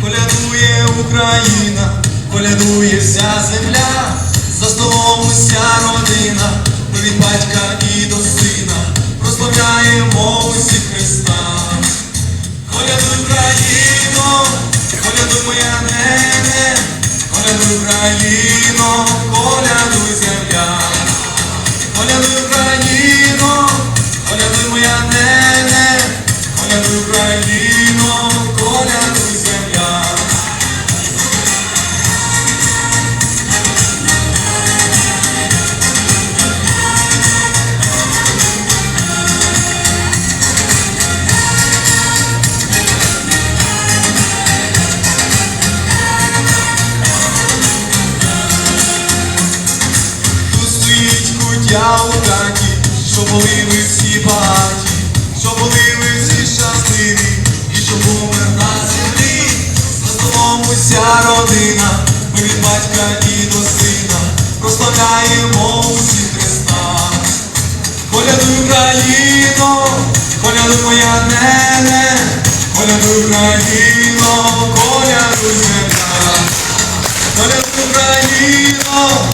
колядує Україна, колядує вся земля, за столом уся родина, ми від батька і до сина, прославляємо усі Христа. Колядуй Україно, колядуй моя нене, колядуй Україно, колядуй земля. Колядуй кутя у хаті, що були ми всі багаті, що були ми всі щасливі, і що мир на землі, за столом уся родина, ми від батька і до сина, прославляємо усі Христа. Колядуй Україно, колядуй моя нене, колядуй Україно, колядуй земля. Колядуй Україно,